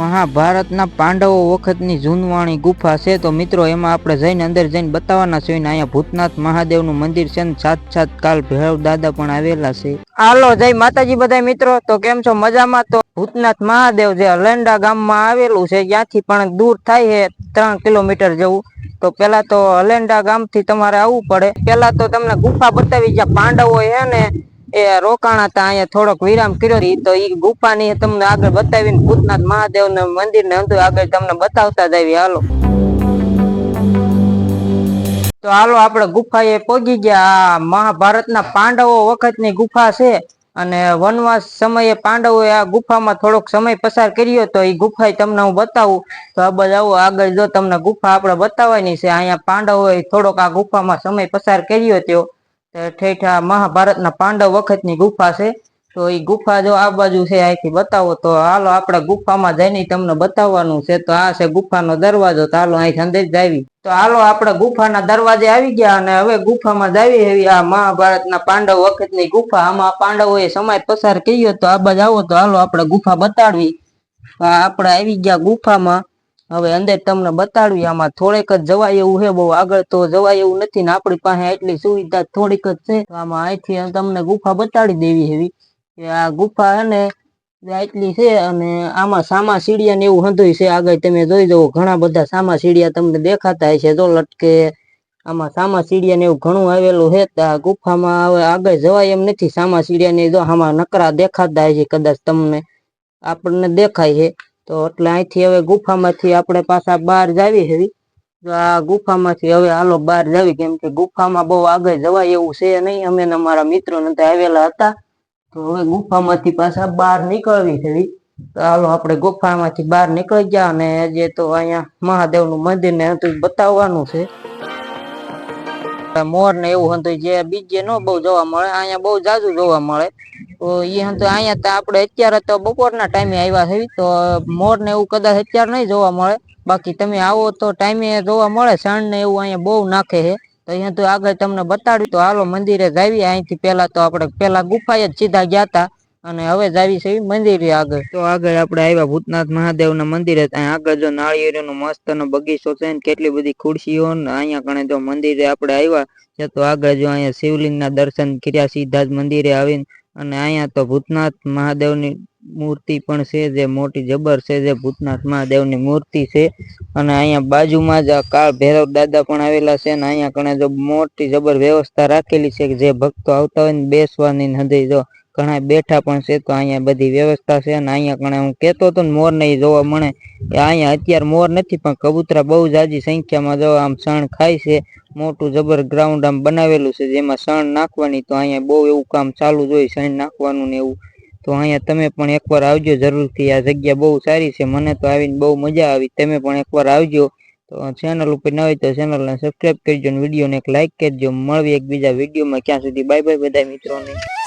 મહાભારતના પાંડવો વખતની જૂનવાણી ગુફા છે, તો મિત્રો એમાં આપણે જઈને અંદર જઈને બતાવવાના છે અહીંયા ભૂતનાથ મહાદેવનું મંદિર છે, ને સાત સાત કાલ ભૈરવ દાદા પણ આવેલા છે. હાલો, જય માતાજી બધા મિત્રો, તો કેમ છો? મજામાં? તો ભૂતનાથ મહાદેવ જે અલેન્ડા ગામમાં આવેલું છે, ત્યાંથી પણ દૂર થાય છે, ત્રણ કિલોમીટર જેવું. તો પેલા તો અલેન્ડા ગામથી તમારે આવવું પડે. પેલા તો તમને ગુફા બતાવી, જ્યાં પાંડવો છે ને એ રોકાણ હતા, અહીંયા થોડોક વિરામ કર્યો તો ઈ ગુફાની તમને આગળ બતાવીને ભૂતનાથ મહાદેવ ને મંદિર ને અંદર આગળ તમને બતાવતા જ હાલો. તો હાલો, આપણે ગુફાએ પહોંચી ગયા. મહાભારતના પાંડવો વખતની ગુફા છે અને વનવાસ સમયે પાંડવોએ આ ગુફામાં થોડોક સમય પસાર કર્યો તો એ ગુફા તમને હું બતાવું. તો આ બધા આવો, આગળ જો તમને ગુફા આપણે બતાવવાની છે, અહીંયા પાંડવોએ થોડોક આ ગુફામાં સમય પસાર કર્યો ત્યો ઠેઠ મહાભારતના પાંડવ વખતની ગુફા છે. તો એ ગુફા જો આ બાજુ છે અહીંથી બતાવો તો હાલો આપણે ગુફામાં જઈને તમને બતાવવાનું છે. તો આ છે ગુફાનો દરવાજો. તો હાલો અહીંથી અંદર જ આવી તો હાલો આપણે ગુફાના દરવાજે આવી ગયા અને હવે ગુફામાં જાવી એવી આ મહાભારતના પાંડવ વખતની ગુફા. આમાં પાંડવોએ સમય પસાર કર્યો તો આ બાજુ આવો તો હાલો આપણે ગુફા બતાડવી. આપણે આવી ગયા ગુફામાં હવે અંદર તમને બતાડવી આમાં થોડેક જ જવાય એવું છે, બહુ આગળ તો જવાય એવું નથી ને આપણી પાસે એટલી સુવિધા થોડીક જ છે આમાં અહીંથી તમને ગુફા બતાડી દેવી એવી આ ગુફા છે ને એટલી છે અને આમાં સામા સીડિયા ને એવું હંધુય છે, આગળ તમે જોઈ જવો ઘણા બધા સામા સીડિયા તમને દેખાતા હશે, જો લટકે આમાં સામા સીડિયા ને એવું ઘણું આવેલું છે આ ગુફામાં હવે આગળ જવાય એમ નથી સામા સીડિયા ને જો આમાં નકરા દેખાતા હશે, કદાચ તમને આપણને દેખાય છે. તો એટલે અહીંથી હવે ગુફામાંથી આપણે પાછા બહાર જાવી હેવી. તો આ ગુફામાંથી હવે હાલો બહાર જાવી, કેમ કે ગુફામાં બહુ આગળ જવાય એવું છે નહીં. અમે અમારા મિત્રો નતા આવેલા હતા. તો હવે ગુફામાંથી પાછા બહાર નીકળવી છે તો હાલો આપણે ગુફામાંથી બહાર નીકળી ગયા અને જે તો અહીંયા મહાદેવનું મંદિર ને હતું બતાવવાનું છે. મોર ને એવું હતું જે બીજે નો બહુ જોવા મળે, અહીંયા બહુ જાજુ જોવા મળે. એ હતું અહીંયા તો આપણે અત્યારે તો બપોરના ટાઈમે આવ્યા છે, તો મોર ને એવું કદાચ અત્યારે નહીં જોવા મળે. બાકી તમે આવો તો ટાઈમે જોવા મળે સણ ને એવું અહીંયા બહુ નાખે છે. તો અહીંયા તો આગળ તમને બતાડ્યું તો હાલો મંદિરે જાવી અહીંથી પહેલાં તો આપણે, પહેલા ગુફાએ જ સીધા ગયા હતા. અને હવે જાવી છે મંદિરે આગળ. તો આગળ આપણે આવ્યા ભૂતનાથ મહાદેવના મંદિરે આગળ જો નાળિયેરનો મસ્ત નો બગીચો છે ને કેટલી બધી ખુરશીઓ ને અહીંયા કણે જો મંદિરે આપણે આવ્યા છે તો આગળ જો અહીંયા શિવલિંગના દર્શન કર્યા, સીધા જ મંદિરે આવીને, અને અહીંયા તો ભૂતનાથ મહાદેવની મૂર્તિ પણ છે જે મોટી જબર છે જે ભૂતનાથ મહાદેવની મૂર્તિ છે. અને અહીંયા બાજુમાં જ કાળ ભૈરવ દાદા પણ આવેલા છે અને અહીંયા કણે જો મોટી જબર વ્યવસ્થા રાખેલી છે કે જે ભક્તો આવતા હોય ને બેસવાની નદી જો ઘણા બેઠા પણ છે તો અહીંયા બધી વ્યવસ્થા છે અને અહીંયા કણે હું કહેતો હતો ને મોર નહીં જોવા મળે. એ અહીંયા અત્યારે મોર નથી પણ કબૂતરા બહુ જાજી સંખ્યામાં જો આમ શણ ખાય છે. મોટું જબર ગ્રાઉન્ડ આમ બનાવેલું છે જેમાં શણ નાખવાની તો અહીંયા બહુ એવું કામ ચાલુ જ હોય સણ નાખવાનું ને એવું. તો અહીંયા તમે પણ એકવાર આવજો જરૂરથી. આ જગ્યા બહુ સારી છે. મને તો આવીને બહુ મજા આવી. તમે પણ એકવાર આવજો. તો ચેનલ ઉપર ન હોય તો ચેનલને સબસ્ક્રાઈબ કરજો અને વિડીયોને એક લાઈક કરજો. મળવી એકબીજા વિડીયોમાં. ક્યાં સુધી બાય બાય બધા મિત્રોને.